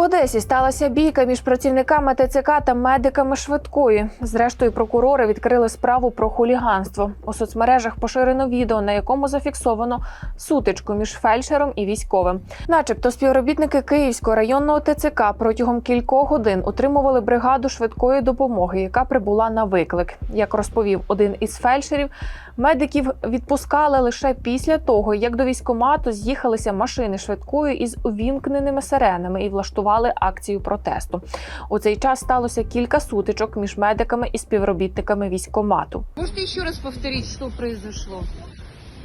Одесі сталася бійка між працівниками ТЦК та медиками швидкої. Зрештою, прокурори відкрили справу про хуліганство. У соцмережах поширено відео, на якому зафіксовано сутичку між фельдшером і військовим. Начебто, співробітники Київського районного ТЦК протягом кількох годин утримували бригаду швидкої допомоги, яка прибула на виклик. Як розповів один із фельдшерів, медиків відпускали лише після того, як до військомату з'їхалися машини швидкої із увімкненими сиренами і влаштували акцію протесту. У цей час сталося кілька сутичок між медиками і співробітниками військомату. Можете ще раз повторити, що произошло?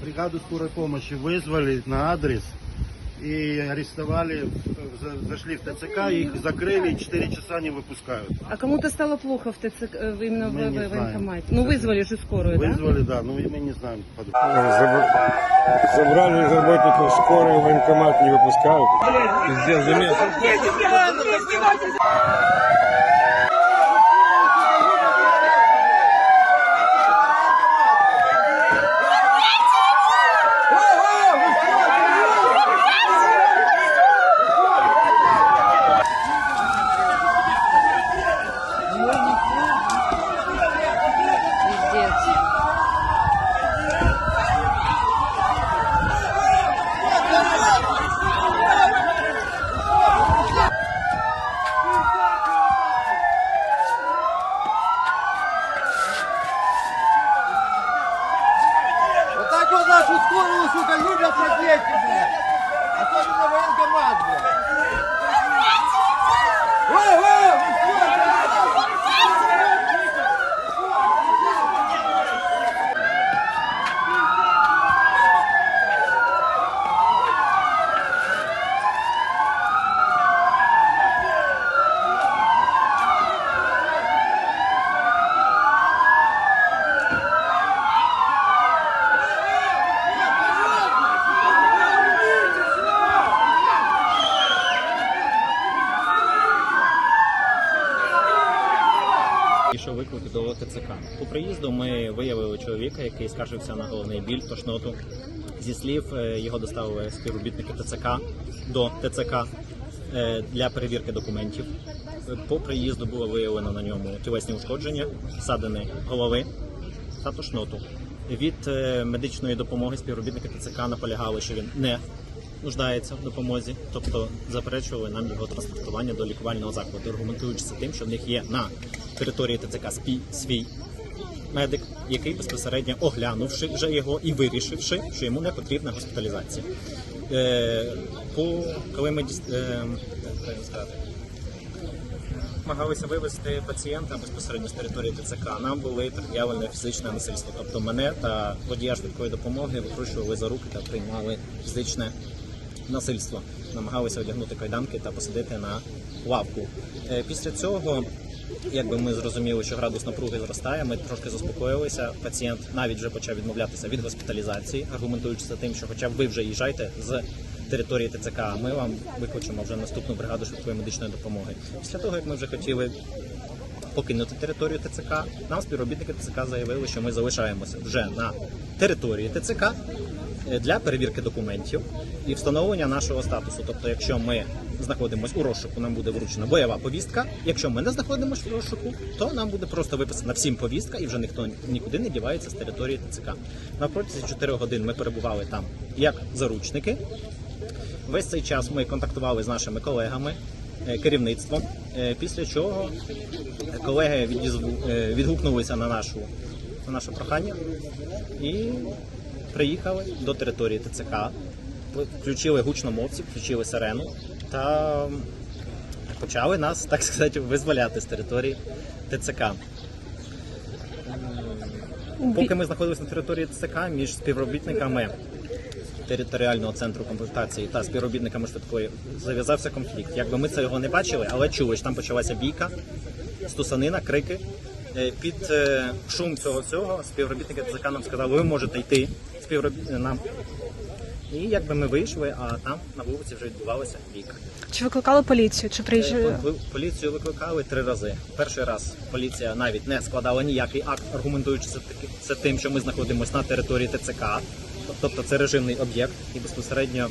Бригаду скорой помощи вызвали на адрес и арестовали, за- зашли в ТЦК, их закрыли, и 4 часа не выпускают. А кому-то стало плохо в ТЦК, э, именно Мы в, не в знаем. военкомате? Ну, вызвали же скорую, да? Вызвали, да, но мы не знаем. подробно. Заб- Забрали работников скорой, военкомат не выпускают. Пиздец, замес. Пішов виклик до ТЦК. По приїзду ми виявили чоловіка, який скаржився на головний біль, тошноту. Зі слів е, його доставили співробітники ТЦК до ТЦК е, для перевірки документів. По приїзду було виявлено на ньому тілесні ушкодження, ссадини голови та тошноту. Від е, медичної допомоги співробітники ТЦК наполягали, що він не нуждається в допомозі, тобто заперечували нам його транспортування до лікувального закладу, аргументуючи це тим, що в них є на території ТЦК свій медик, який безпосередньо оглянувши вже його і вирішивши, що йому не потрібна госпіталізація. Е, по коли ми е, намагалися вивезти пацієнта безпосередньо з території ТЦК, нам були пред'явлене фізичне насильство. Тобто мене та водія швидкої допомоги викручували за руки та приймали фізичне насильство. Намагалися одягнути кайданки та посадити на лавку. Е, Після цього, якби ми зрозуміли, що градус напруги зростає, ми трошки заспокоїлися. Пацієнт навіть вже почав відмовлятися від госпіталізації, аргументуючи це тим, що хоча б ви вже їжджайте з території ТЦК, а ми вам викличемо вже наступну бригаду швидкої медичної допомоги. Після того, як ми вже хотіли покинути територію ТЦК, нам співробітники ТЦК заявили, що ми залишаємося вже на території ТЦК е, для перевірки документів і встановлення нашого статусу. Тобто, якщо ми знаходимося у розшуку, нам буде вручена бойова повістка. Якщо ми не знаходимося в розшуку, то нам буде просто виписана всім повістка, і вже ніхто нікуди не дівається з території ТЦК. На протязі 4 годин ми перебували там як заручники. Весь цей час ми контактували з нашими колегами, е, керівництвом. е, Після чого колеги е, відгукнулися на нашу на наше прохання і приїхали до території ТЦК, включили гучномовці, включили сирену та почали нас, так сказати, визволяти з території ТЦК. Поки ми знаходилися на території ТЦК між співробітниками територіального центру комплектації та співробітниками швидкої зав'язався конфлікт. Якби ми це його не бачили, але чули, що там почалася бійка, стусанина, крики. Е, Під е, шум цього всього співробітники ТЦК нам сказали, ви можете йти співроб... нам. І якби ми вийшли, а там на вулиці вже відбувалася бійка. Чи викликали поліцію? Чи приїжджали? Е, Поліцію викликали три рази. Перший раз поліція навіть не складала ніякий акт, аргументуючи це, тим, що ми знаходимося на території ТЦК, тобто це режимний об'єкт, і безпосередньо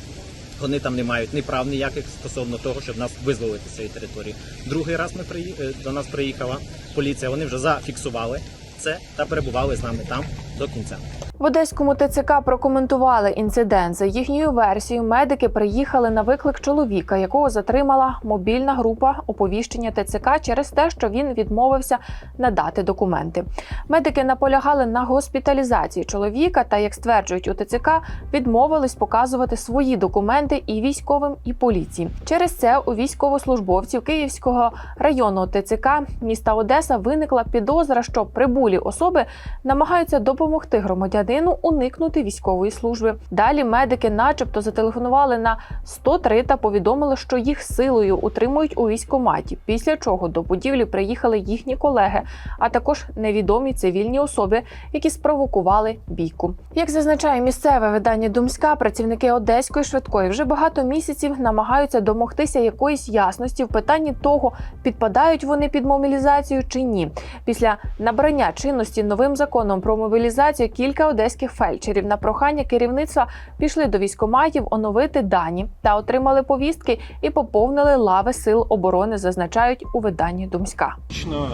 Вони там не мають ні прав ніяких стосовно того, щоб нас визволити з цієї території. Другий раз ми приї... е, до нас приїхала поліція. Вони вже зафіксували це та перебували з нами там до кінця. В Одеському ТЦК прокоментували інцидент. За їхньою версією, медики приїхали на виклик чоловіка, якого затримала мобільна група оповіщення ТЦК через те, що він відмовився надати документи. Медики наполягали на госпіталізації чоловіка та, як стверджують у ТЦК, відмовились показувати свої документи і військовим, і поліції. Через це у військовослужбовців Київського районного ТЦК міста Одеса виникла підозра, що прибулі особи намагаються допомогти громадянину уникнути військової служби. Далі медики, начебто, зателефонували на 103 та повідомили, що їх силою утримують у військкоматі. Після чого до будівлі приїхали їхні колеги, а також невідомі цивільні особи, які спровокували бійку. Як зазначає місцеве видання Думська, працівники одеської швидкої вже багато місяців намагаються домогтися якоїсь ясності в питанні того, підпадають вони під мобілізацію чи ні. Після набрання чинності новим законом про мобілізацію кілька одеських фельдшерів на прохання керівництва пішли до військоматів оновити дані та отримали повістки і поповнили лави сил оборони, зазначають у виданні Думська. Лично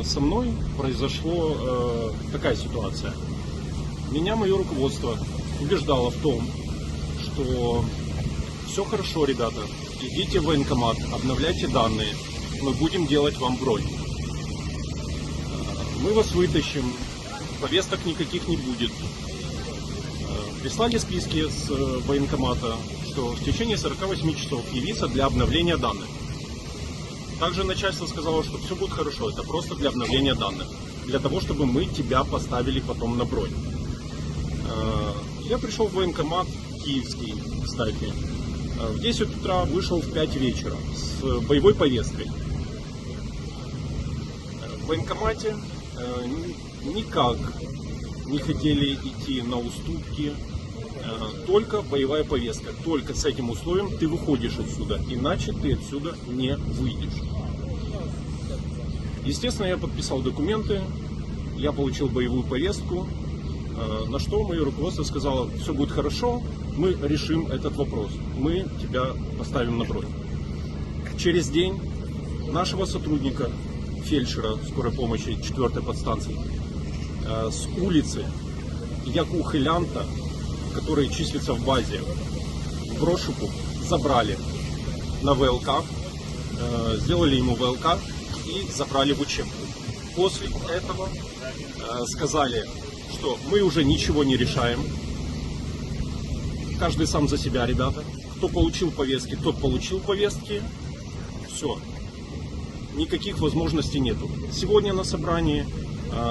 э, со мной произошло э, такая ситуация. Меня мое руководство убеждало в том, что все хорошо, ребята, идите в военкомат, обновляйте данные, мы будем делать вам бронь. Э, Мы вас вытащим, повесток никаких не будет. Э, Прислали списки с э, военкомата, что в течение 48 часов явиться для обновления данных. Также начальство сказало, что все будет хорошо, это просто для обновления данных. Для того, чтобы мы тебя поставили потом на бронь. Э, Я пришел в военкомат киевский, кстати. В 10 утра вышел в 5 вечера с боевой повесткой. В военкомате никак не хотели идти на уступки, Э, только боевая повестка. Только с этим условием ты выходишь отсюда, иначе ты отсюда не выйдешь. Естественно, я подписал документы, я получил боевую повестку, э, на что мое руководство сказало, все будет хорошо, мы решим этот вопрос, мы тебя поставим на бронь. Через день нашего сотрудника, фельдшера скорой помощи 4 подстанции, с улицы Якухилянта, который числится в базе в Брошику, забрали на ВЛК, э, сделали ему ВЛК и забрали в учебку. После этого э, сказали, что мы уже ничего не решаем. Каждый сам за себя, ребята. Кто получил повестки, тот получил повестки. Все. Никаких возможностей нету. Сегодня на собрании э,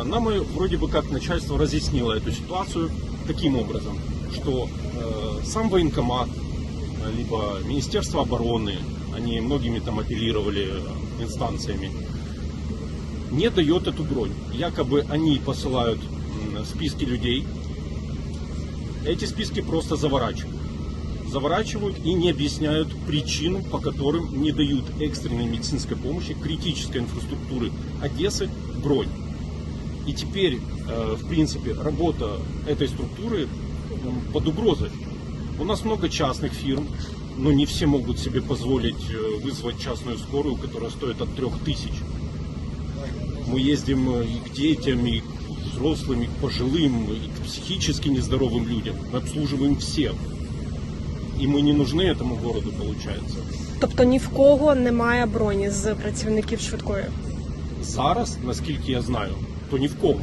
нам и вроде бы как начальство разъяснило эту ситуацию таким образом, что э, сам военкомат, э, либо Министерство обороны, они многими там апеллировали инстанциями, не дает эту бронь. Якобы они посылают списки людей, эти списки просто заворачивают. Заворачивают и не объясняют причину, по которым не дают экстренной медицинской помощи критической инфраструктуры Одессы бронь. И теперь, э, в принципе, работа этой структуры м, под угрозой. У нас много частных фирм, но не все могут себе позволить э, вызвать частную скорую, которая стоит от трех тысяч. Мы ездим э, и к детям, и к взрослым, и к пожилым, и к психически нездоровым людям. Мы обслуживаем всех. И мы не нужны этому городу, получается. Тобто ні в кого немає броні з працівників швидкої. Зараз, наскільки я знаю, то ні в кого.